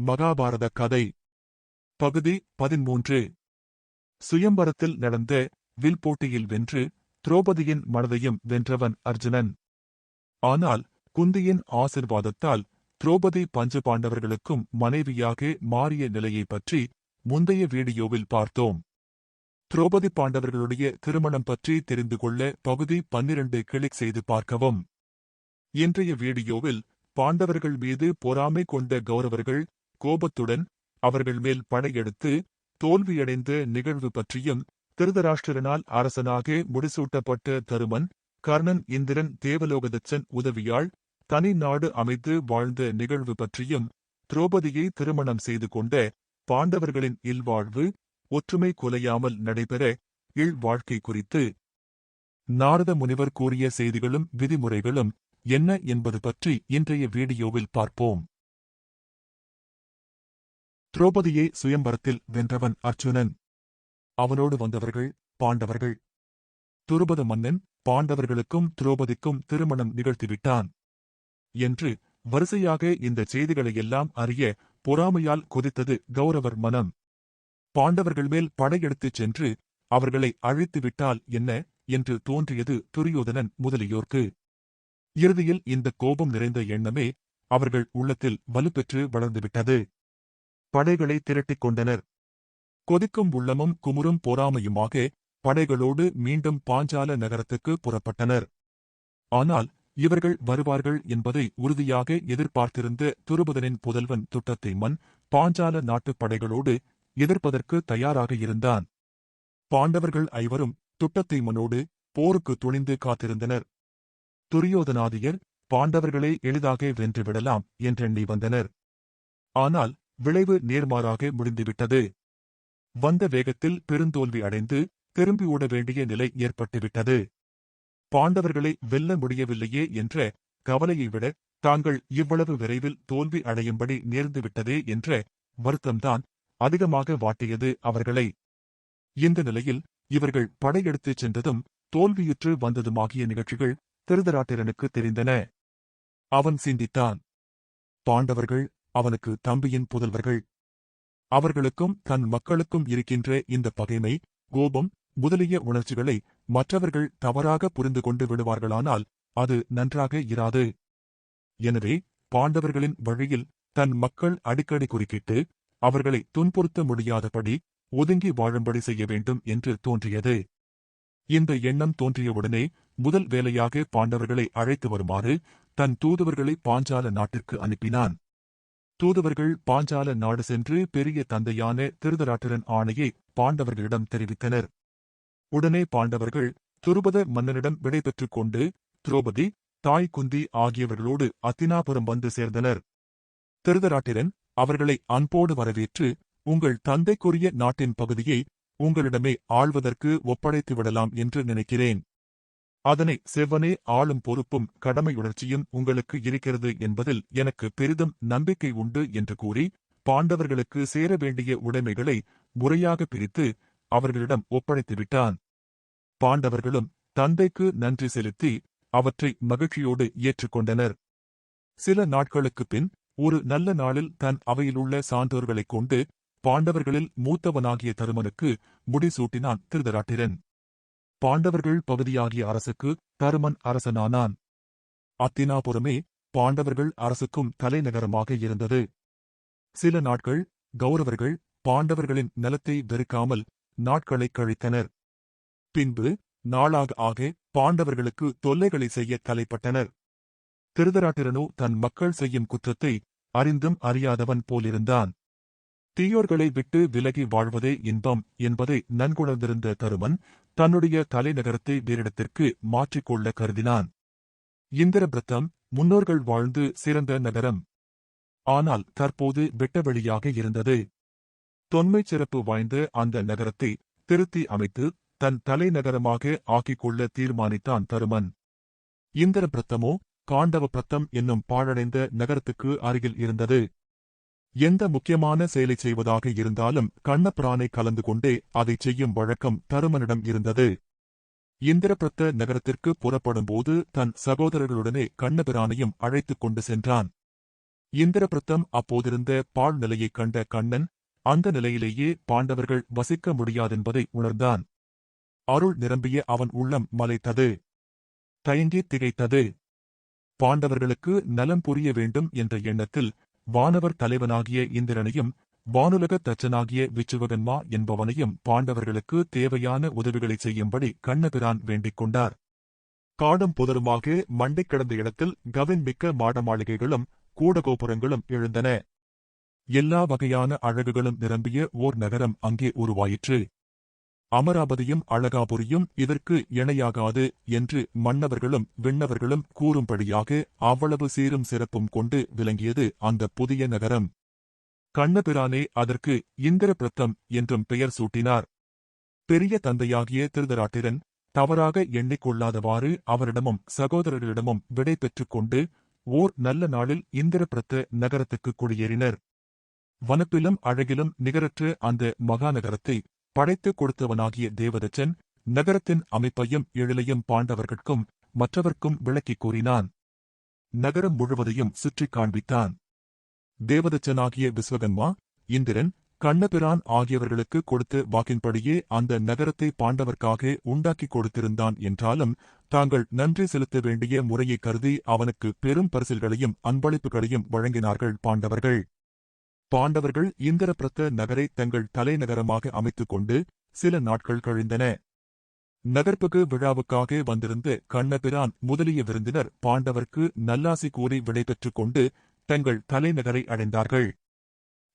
மகாபாரத கதை. பகுதி பதிமூன்று சுயம்பரத்தில் நடந்த வில் போட்டியில் வென்று திரௌபதியின் மனதையும் வென்றவன் அர்ஜுனன். ஆனால் குந்தியின் ஆசிர்வாதத்தால் திரௌபதி பஞ்ச பாண்டவர்களுக்கும் மனைவியாக மாறிய நிலையைப் பற்றி முந்தைய வீடியோவில் பார்த்தோம். திரௌபதி பாண்டவர்களுடைய திருமணம் பற்றி தெரிந்து கொள்ள பகுதி பன்னிரண்டு கிளிக் செய்து பார்க்கவும். இன்றைய வீடியோவில் பாண்டவர்கள் மீது பொறாமை கொண்ட கௌரவர்கள் கோபத்துடன் அவர்கள் மேல் படையெடுத்து தோல்வியடைந்த நிகழ்வு பற்றியும் திருதராஷ்டிரனால் அரசனாக முடிசூட்டப்பட்ட தருமன் கர்ணன் இந்திரன் தேவலோகதச்சன் உதவியால் தனி நாடு அமைத்து வாழ்ந்த நிகழ்வு பற்றியும் திரௌபதியை திருமணம் செய்து கொண்ட பாண்டவர்களின் இல்வாழ்வு ஒற்றுமை குலையாமல் நடைபெற இல்வாழ்க்கை குறித்து நாரத முனிவர் கூறிய செய்திகளும் விதிமுறைகளும் என்ன என்பது பற்றி இன்றைய வீடியோவில் பார்ப்போம். திரௌபதியை சுயம்பரத்தில் வென்றவன் அர்ஜுனன். அவனோடு வந்தவர்கள் பாண்டவர்கள். துருபத மன்னன் பாண்டவர்களுக்கும் திரௌபதிக்கும் திருமணம் நிகழ்த்திவிட்டான். என்று வரிசையாக இந்த செய்திகளையெல்லாம் அறிய பொறாமையால் கொதித்தது கௌரவர் மனம். பாண்டவர்கள் மேல் படையெடுத்துச் சென்று அவர்களை அழித்துவிட்டால் என்ன என்று தோன்றியது துரியோதனன் முதலியோர்க்கு. இறுதியில் இந்த கோபம் நிறைந்த எண்ணமே அவர்கள் உள்ளத்தில் வலுப்பெற்று வளர்ந்துவிட்டது. படைகளை திரட்டிக் கொண்டனர். கொதிக்கும் உள்ளமும் குமுறும் பொறாமையுமாக படைகளோடு மீண்டும் பாஞ்சால நகரத்துக்கு புறப்பட்டனர். ஆனால் இவர்கள் வருவார்கள் என்பதை உறுதியாக எதிர்பார்த்திருந்த துருபதனின் புதல்வன் துட்டத்தை மன் பாஞ்சால நாட்டுப் படைகளோடு எதிர்ப்பதற்கு தயாராக இருந்தான். பாண்டவர்கள் ஐவரும் துட்டத்தை மனோடு போருக்கு துணிந்து காத்திருந்தனர். துரியோதனாதியர் பாண்டவர்களை எளிதாக வென்றுவிடலாம் என்றெண்ணி வந்தனர். ஆனால் விளைவு நேர்மாறாக முடிந்துவிட்டது. வந்த வேகத்தில் பெருந்தோல்வி அடைந்து திரும்பி ஓட வேண்டிய நிலை ஏற்பட்டுவிட்டது. பாண்டவர்களை வெல்ல முடியவில்லையே என்ற கவலையை விட தாங்கள் இவ்வளவு விரைவில் தோல்வி அடையும்படி நேர்ந்துவிட்டதே என்ற வருத்தம்தான் அதிகமாக வாட்டியது அவர்களை. இந்த நிலையில் இவர்கள் படையெடுத்துச் சென்றதும் தோல்வியுற்று வந்ததுமாகிய நிகழ்ச்சிகள் திருதராட்டிரனுக்கு தெரிந்தன. அவன் சிந்தித்தான். பாண்டவர்கள் அவனுக்கு தம்பியின் புதல்வர்கள். அவர்களுக்கும் தன் மக்களுக்கும் இருக்கின்ற இந்த பகைமை கோபம் முதலிய உணர்ச்சிகளை மற்றவர்கள் தவறாக புரிந்து கொண்டு விடுவார்களானால் அது நன்றாக இராது. எனவே பாண்டவர்களின் வழியில் தன் மக்கள் அடிக்கடி குறுக்கிட்டு அவர்களை துன்புறுத்த முடியாதபடி ஒதுங்கி வாழும்படி செய்ய வேண்டும் என்று தோன்றியது. இந்த எண்ணம் தோன்றியவுடனே முதல் வேலையாக பாண்டவர்களை அழைத்து வருமாறு தன் தூதுவர்களை பாஞ்சால நாட்டிற்கு அனுப்பினான். தூதுவர்கள் பாஞ்சால நாடு சென்று பெரிய தந்தையான திருதராட்டிரன் ஆணையை பாண்டவர்களிடம் தெரிவித்தனர். உடனே பாண்டவர்கள் துருபத மன்னனிடம் விடை பெற்றுக் கொண்டு துரோபதி தாய் குந்தி ஆகியவர்களோடு அத்தினாபுரம் வந்து சேர்ந்தனர். திருதராட்டிரன் அவர்களை அன்போடு வரவேற்று உங்கள் தந்தைக்குரிய நாட்டின் பகுதியை உங்களிடமே ஆள்வதற்கு ஒப்படைத்து விடலாம் என்று நினைக்கிறேன். அதனை செவ்வனே ஆளும் பொறுப்பும் கடமையுணர்ச்சியும் உங்களுக்கு இருக்கிறது என்பதில் எனக்கு பெரிதும் நம்பிக்கை உண்டு என்று கூறி பாண்டவர்களுக்கு சேர வேண்டிய உடைமைகளை முறையாக பிரித்து அவர்களிடம் ஒப்படைத்துவிட்டான். பாண்டவர்களும் தந்தைக்கு நன்றி செலுத்தி அவற்றை மகிழ்ச்சியோடு ஏற்றுக்கொண்டனர். சில நாட்களுக்குப் பின் ஒரு நல்ல நாளில் தன் அவையிலுள்ள சான்றோர்களைக் கொண்டு பாண்டவர்களில் மூத்தவனாகிய தருமனுக்கு முடிசூட்டினான் திருதராட்டிரன். பாண்டவர்கள் பகுதியாகிய அரசுக்கு தருமன் அரசனானான். அத்தினாபுரமே பாண்டவர்கள் அரசுக்கும் தலைநகரமாக இருந்தது. சில நாட்கள் கௌரவர்கள் பாண்டவர்களின் நிலத்தை வெறுக்காமல் நாட்களைக் கழித்தனர். பின்பு நாளாக ஆக பாண்டவர்களுக்கு தொல்லைகளை செய்ய தலைப்பட்டனர். திருதராட்டிரனோ தன் மக்கள் செய்யும் குற்றத்தை அறிந்தும் அறியாதவன் போலிருந்தான். தீயோர்களை விட்டு விலகி வாழ்வதே இன்பம் என்பதை நன்குணர்ந்திருந்த தருமன் தன்னுடைய தலைநகரத்தை வேறிடத்திற்கு மாற்றிக்கொள்ள கருதினான். இந்திரபிரத்தம் முன்னோர்கள் வாழ்ந்து சிறந்த நகரம். ஆனால் தற்போது வெட்டவெளியாக இருந்தது. தொன்மைச் சிறப்பு வாய்ந்த அந்த நகரத்தை திருத்தி அமைத்து தன் தலைநகரமாக ஆக்கிக்கொள்ள தீர்மானித்தான் தருமன். இந்திரபிரத்தமோ காண்டவ பிரத்தம் என்னும் பாழடைந்த நகரத்துக்கு அருகில் இருந்தது. எந்த முக்கியமான செயலை செய்வதாக இருந்தாலும் கண்ணபிரானை கலந்து கொண்டே அதைச் செய்யும் வழக்கம் தருமனிடம் இருந்தது. இந்திரபிரத்த நகரத்திற்கு புறப்படும்போது தன் சகோதரர்களுடனே கண்ணபிரானையும் அழைத்துக் கொண்டு சென்றான். இந்திரபிரத்தம் அப்போதிருந்த பாழ் நிலையைக் கண்ட கண்ணன் அந்த நிலையிலேயே பாண்டவர்கள் வசிக்க முடியாதென்பதை உணர்ந்தான். அருள் நிரம்பிய அவன் உள்ளம் மலைத்தது. தயங்கி திகைத்தது. பாண்டவர்களுக்கு நலம் புரிய வேண்டும் என்ற எண்ணத்தில் வானவர் தலைவனாகிய இந்திரனையும் வானுலகத் தச்சனாகிய விச்சுவகன்மா என்பவனையும் பாண்டவர்களுக்கு தேவையான உதவிகளை செய்யும்படி கண்ணபிரான் வேண்டிக் கொண்டார். காடும் புதருமாக மண்டை கிடந்த இடத்தில் கவின்மிக்க மாட மாளிகைகளும் கூடகோபுரங்களும் எழுந்தன. எல்லா வகையான அழகுகளும் நிரம்பிய ஓர் நகரம் அங்கே உருவாயிற்று. அமராவதியும் அழகாபுரியும் இதற்கு இணையாகாது என்று மன்னவர்களும் விண்ணவர்களும் கூறும்படியாக அவ்வளவு சீரும் சிறப்பும் கொண்டு விளங்கியது அந்த புதிய நகரம். கண்ணபிரானே அதற்கு இந்திரபிரத்தம் என்றும் பெயர் சூட்டினார். பெரிய தந்தையாகிய திருதராட்டிரன் தவறாக எண்ணிக்கொள்ளாதவாறு அவரிடமும் சகோதரர்களிடமும் விடை பெற்றுக் கொண்டு ஓர் நல்ல நாளில் இந்திரபிரத்த நகரத்துக்கு குடியேறினர். வனப்பிலும் அழகிலும் நிகரற்ற அந்த மகாநகரத்தை படைத்துக் கொடுத்தவனாகிய தேவதச்சன் நகரத்தின் அமைப்பையும் எழிலையும் பாண்டவர்கட்கும் மற்றவர்க்கும் விளக்கிக் கூறினான். நகரம் முழுவதையும் சுற்றிக் காண்பித்தான். தேவதச்சனாகிய விஸ்வகன்மா இந்திரன் கண்ணபிரான் ஆகியவர்களுக்கு கொடுத்த வாக்கின்படியே அந்த நகரத்தை பாண்டவர்க்காக உண்டாக்கிக் கொடுத்திருந்தான் என்றாலும் தாங்கள் நன்றி செலுத்த வேண்டிய முறையை கருதி அவனுக்கு பெரும் பரிசில்களையும் அன்பளிப்புகளையும் வழங்கினார்கள் பாண்டவர்கள். பாண்டவர்கள் இந்திரபிரத்த நகரை தங்கள் தலைநகரமாக அமைத்துக் கொண்டு சில நாட்கள் கழிந்தன. நகர்ப்புக்கு விழாவுக்காக வந்திருந்த கண்ணபிரான் முதலிய விருந்தினர் பாண்டவர்க்கு நல்லாசி கூறி விடைபெற்றுக் கொண்டு தங்கள் தலைநகரை அடைந்தார்கள்.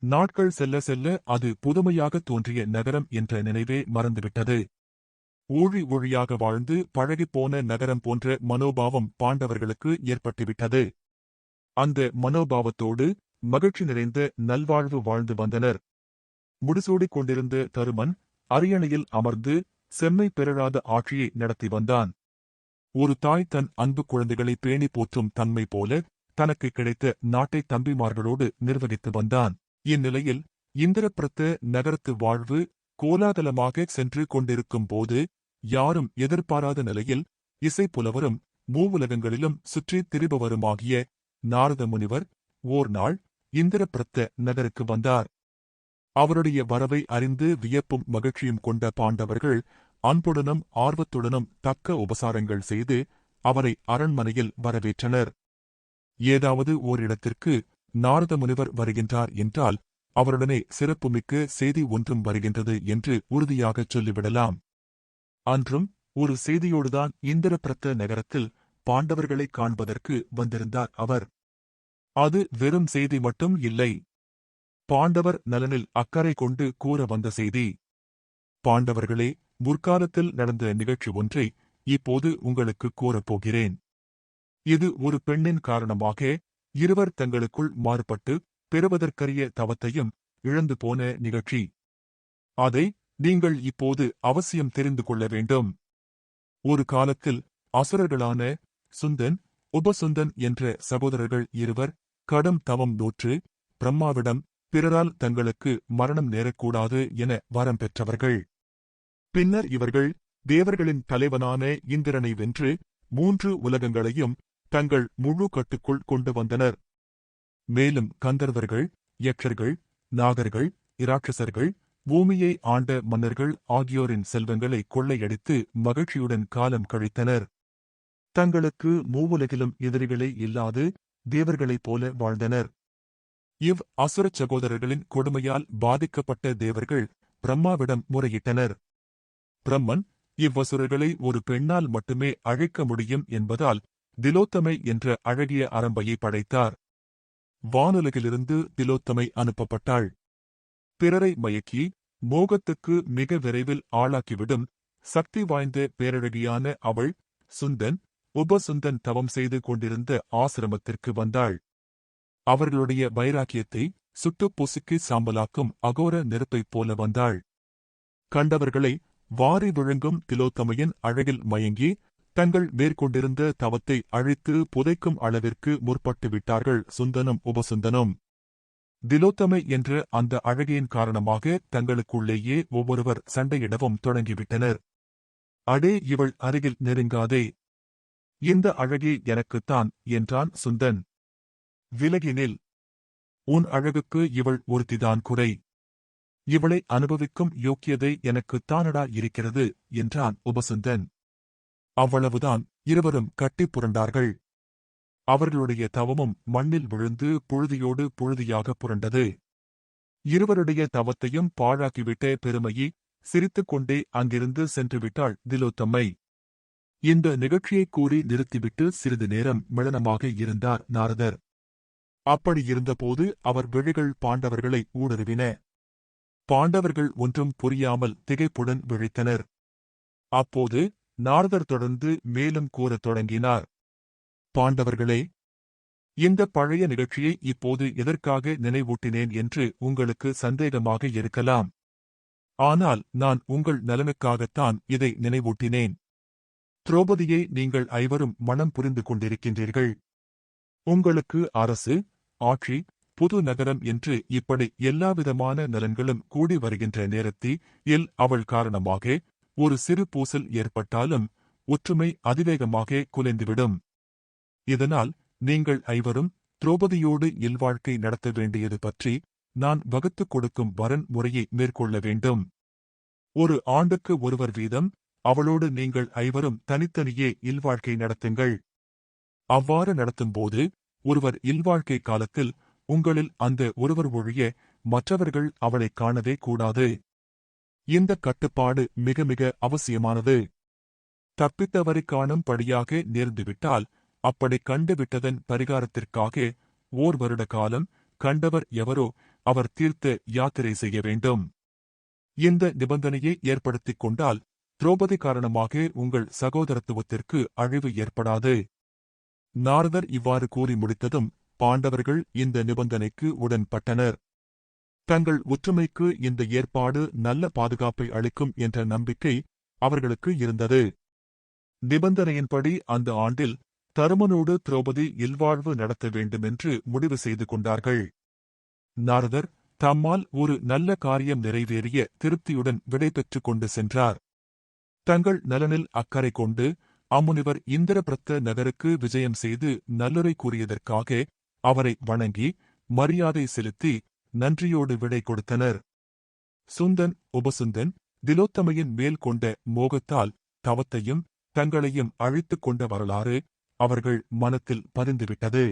நாட்கள் செல்ல செல்ல அது புதுமையாக தோன்றிய நகரம் என்ற நினைவே மறந்துவிட்டது. ஊழி ஊழியாக வாழ்ந்து பழகிப்போன நகரம் போன்ற மனோபாவம் பாண்டவர்களுக்கு ஏற்பட்டுவிட்டது. அந்த மனோபாவத்தோடு மகிழ்ச்சி நிறைந்த நல்வாழ்வு வாழ்ந்து வந்தனர். முடிசூடிக் கொண்டிருந்த தருமன் அரியணையில் அமர்ந்து செம்மை பெறலாத ஆட்சியை நடத்தி வந்தான். ஒரு தாய் தன் அன்பு குழந்தைகளை பேணி போற்றும் தன்மை போல தனக்கு கிடைத்த நாட்டை தம்பிமார்களோடு நிர்வகித்து வந்தான். இந்நிலையில் இந்திரபிரத்த நகரத்து வாழ்வு கோலாகலமாக சென்று கொண்டிருக்கும் போது யாரும் எதிர்பாராத நிலையில் இசைப்புலவரும் மூவுலகங்களிலும் சுற்றித் திரிபவருமாகிய நாரத முனிவர் ஓர் நாள் இந்திரபிரத்த நகருக்கு வந்தார். அவருடைய வரவை அறிந்து வியப்பும் மகிழ்ச்சியும் கொண்ட பாண்டவர்கள் அன்புடனும் ஆர்வத்துடனும் தக்க உபசாரங்கள் செய்து அவரை அரண்மனையில் வரவேற்றனர். ஏதாவது ஓரிடத்திற்கு நாரத முனிவர் வருகின்றார் என்றால் அவருடனே சிறப்புமிக்க செய்தி ஒன்றும் வருகின்றது என்று உறுதியாகச் சொல்லிவிடலாம். அன்றும் ஒரு செய்தியோடுதான் இந்திரபிரத்த நகரத்தில் பாண்டவர்களை காண்பதற்கு வந்திருந்தார் அவர். அது வெறும் செய்தி மட்டும் இல்லை. பாண்டவர் நலனில் அக்கறை கொண்டு கூற வந்த செய்தி. பாண்டவர்களே முற்காலத்தில் நடந்த நிகழ்ச்சி ஒன்றை இப்போது உங்களுக்கு கூறப் போகிறேன். இது ஒரு பெண்ணின் காரணமாக இருவர் தங்களுக்குள் மாறுபட்டு பெறுவதற்கரிய தவத்தையும் இழந்து போன நிகழ்ச்சி. அதை நீங்கள் இப்போது அவசியம் தெரிந்து கொள்ள வேண்டும். ஒரு காலத்தில் அசுரர்களான சுந்தன் உபசுந்தன் என்ற சகோதரர்கள் இருவர் கடும் தவம் நூற்று பிரம்மாவிடம் பிறரால் தங்களுக்கு மரணம் நேரக்கூடாது என வரம் பெற்றவர்கள். பின்னர் இவர்கள் தேவர்களின் தலைவனான இந்திரனை வென்று மூன்று உலகங்களையும் தங்கள் முழு கட்டுக்குள் கொண்டு வந்தனர். மேலும் கந்தர்வர்கள் யக்ஷர்கள் நாகர்கள் இராட்சசர்கள் பூமியை ஆண்ட மன்னர்கள் ஆகியோரின் செல்வங்களை கொள்ளையடித்து மகிழ்ச்சியுடன் காலம் கழித்தனர். தங்களுக்கு மூவுலகிலும் எதிரிகளே இல்லாது தேவர்களைப் போல வாழ்ந்தனர். இவ் அசுரச் சகோதரர்களின் கொடுமையால் பாதிக்கப்பட்ட தேவர்கள் பிரம்மாவிடம் முறையிட்டனர். பிரம்மன் இவ்வசுரர்களை ஒரு பெண்ணால் மட்டுமே அழைக்க முடியும் என்பதால் திலோத்தமை என்ற அழகிய அரம்பையை படைத்தார். வானுலகிலிருந்து திலோத்தமை அனுப்பப்பட்டாள். பிறரை மயக்கி மோகத்துக்கு மிக விரைவில் ஆளாக்கிவிடும் சக்தி வாய்ந்த பேரழகியான அவள் சுந்தன் உபசுந்தன் தவம் செய்து கொண்டிருந்த ஆசிரமத்திற்கு வந்தாள். அவர்களுடைய வைராக்கியத்தை சுட்டுப்பூசுக்கு சாம்பலாக்கும் அகோர நெருப்பைப் போல வந்தாள். கண்டவர்களை வாரி விழுங்கும் திலோத்தமையின் அழகில் மயங்கி தங்கள் மேற்கொண்டிருந்த தவத்தை அழித்து புதைக்கும் அளவிற்கு முற்பட்டு விட்டார்கள் சுந்தனும் உபசுந்தனும். திலோத்தமை என்ற அந்த அழகியின் காரணமாக தங்களுக்குள்ளேயே ஒவ்வொருவர் சண்டையிடவும் தொடங்கிவிட்டனர். அடே இவள் அருகில் நெருங்காதே இந்த அழகே எனக்குத்தான் என்றான் சுந்தன். விலகினில் உன் அழகுக்கு இவள் ஒருத்திதான் குறை. இவளை அனுபவிக்கும் யோக்கியதை எனக்குத்தானடா இருக்கிறது? என்றான் உபசுந்தன். அவ்வளவுதான் இருவரும் கட்டிப் புரண்டார்கள். அவர்களுடைய தவமும் மண்ணில் விழுந்து புழுதியோடு புழுதியாக புரண்டது. இருவருடைய தவத்தையும் பாழாக்கிவிட்ட பெருமையை சிரித்துக் கொண்டே அங்கிருந்து சென்றுவிட்டாள் திலோத்தம்மை. இந்த நிகழ்ச்சியை கூறி நிறுத்திவிட்டு சிறிது நேரம் மிளனமாக இருந்தார் நாரதர். அப்படியிருந்தபோது அவர் விழிகள் பாண்டவர்களை ஊடுருவின. பாண்டவர்கள் ஒன்றும் புரியாமல் திகைப்புடன் விழித்தனர். அப்போது நாரதர் தொடர்ந்து மேலும் கூறத் தொடங்கினார். பாண்டவர்களே இந்த பழைய நிகழ்ச்சியை இப்போது எதற்காக நினைவூட்டினேன் என்று உங்களுக்கு சந்தேகமாக இருக்கலாம். ஆனால் நான் உங்கள் நலனுக்காகத்தான் இதை நினைவூட்டினேன். திரௌபதியை நீங்கள் ஐவரும் மனம் புரிந்து கொண்டிருக்கின்றீர்கள். உங்களுக்கு அரசு ஆட்சி புது நகரம் என்று இப்படி எல்லாவிதமான நலன்களும் கூடி வருகின்ற நேரத்தில் இல் அவள் காரணமாக ஒரு சிறு பூசல் ஏற்பட்டாலும் ஒற்றுமை அதிவேகமாக குலைந்துவிடும். இதனால் நீங்கள் ஐவரும் திரௌபதியோடு இல்வாழ்க்கை நடத்த வேண்டியது பற்றி நான் வகுத்துக் கொடுக்கும் வரன் முறையை மேற்கொள்ள வேண்டும். ஒரு ஆண்டுக்கு ஒருவர் வீதம் அவளோடு நீங்கள் ஐவரும் தனித்தனியே இல்வாழ்க்கை நடத்துங்கள். அவ்வாறு நடத்தும்போது ஒருவர் இல்வாழ்க்கை காலத்தில் உங்களில் அந்த ஒருவர் ஒழிய மற்றவர்கள் அவளைக் காணவே கூடாது. இந்த கட்டுப்பாடு மிக மிக அவசியமானது. தப்பித்தவரை காணும் படியாக நேர்ந்துவிட்டால் அப்படி கண்டுவிட்டதன் பரிகாரத்திற்காக ஓர் வருட காலம் கண்டவர் எவரோ அவர் தீர்த்த யாத்திரை செய்ய வேண்டும். இந்த நிபந்தனையை ஏற்படுத்திக் கொண்டால் திரௌபதி காரணமாக உங்கள் சகோதரத்துவத்திற்கு அழிவு ஏற்படாது. நாரதர் இவ்வாறு கூறி முடித்ததும் பாண்டவர்கள் இந்த நிபந்தனைக்கு உடன்பட்டனர். தங்கள் ஒற்றுமைக்கு இந்த ஏற்பாடு நல்ல பாதுகாப்பை அளிக்கும் என்ற நம்பிக்கை அவர்களுக்கு இருந்தது. நிபந்தனையின்படி அந்த ஆண்டில் தருமனோடு திரௌபதி இல்வாழ்வு நடத்த வேண்டுமென்று முடிவு செய்து கொண்டார்கள். நாரதர் தம்மால் ஒரு நல்ல காரியம் நிறைவேறிய திருப்தியுடன் விடைபெற்றுக் கொண்டு சென்றார். தங்கள் நலனில் அக்கறை கொண்டு அம்முனிவர் இந்திரபிரத்த நகருக்கு விஜயம் செய்து நல்லுரை கூறியதற்காக அவரை வணங்கி மரியாதை செலுத்தி நன்றியோடு விடை கொடுத்தனர். சுந்தன் உபசுந்தன் திலோத்தமையின் மேல் கொண்ட மோகத்தால் தவத்தையும் தங்களையும் அழித்துக் கொண்ட வரலாறு அவர்கள் மனத்தில் பதிந்துவிட்டது.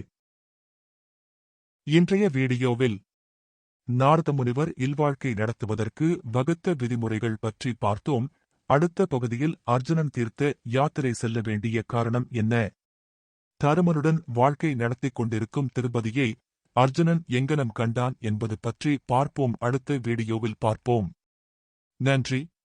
இன்றைய வீடியோவில் நாரத முனிவர் இல்வாழ்க்கை நடத்துவதற்கு வகுத்த விதிமுறைகள் பற்றி பார்த்தோம். அடுத்த பகுதியில் அர்ஜுனன் தீர்த்த யாத்திரை செல்ல வேண்டிய காரணம் என்ன? தருமனுடன் வாழ்க்கை நடத்திக் கொண்டிருக்கும் திருப்பதியை அர்ஜுனன் எங்கனம் கண்டான் என்பது பற்றி பார்ப்போம். அடுத்த வீடியோவில் பார்ப்போம். நன்றி.